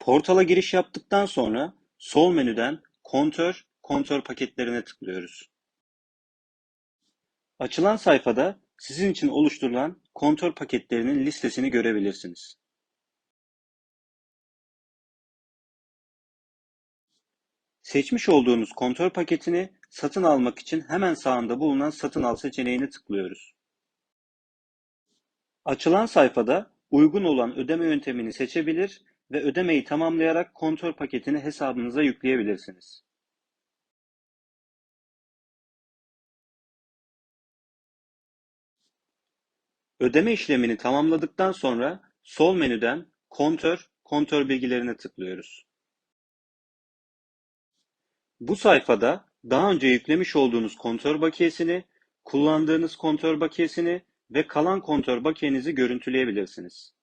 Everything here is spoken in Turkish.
Portala giriş yaptıktan sonra sol menüden Kontör, Kontör paketlerine tıklıyoruz. Açılan sayfada sizin için oluşturulan kontör paketlerinin listesini görebilirsiniz. Seçmiş olduğunuz kontör paketini satın almak için hemen sağında bulunan Satın al seçeneğine tıklıyoruz. Açılan sayfada uygun olan ödeme yöntemini seçebilir ve ödemeyi tamamlayarak kontör paketini hesabınıza yükleyebilirsiniz. Ödeme işlemini tamamladıktan sonra sol menüden Kontör, Kontör bilgilerine tıklıyoruz. Bu sayfada daha önce yüklemiş olduğunuz kontör bakiyesini, kullandığınız kontör bakiyesini ve kalan kontör bakiyenizi görüntüleyebilirsiniz.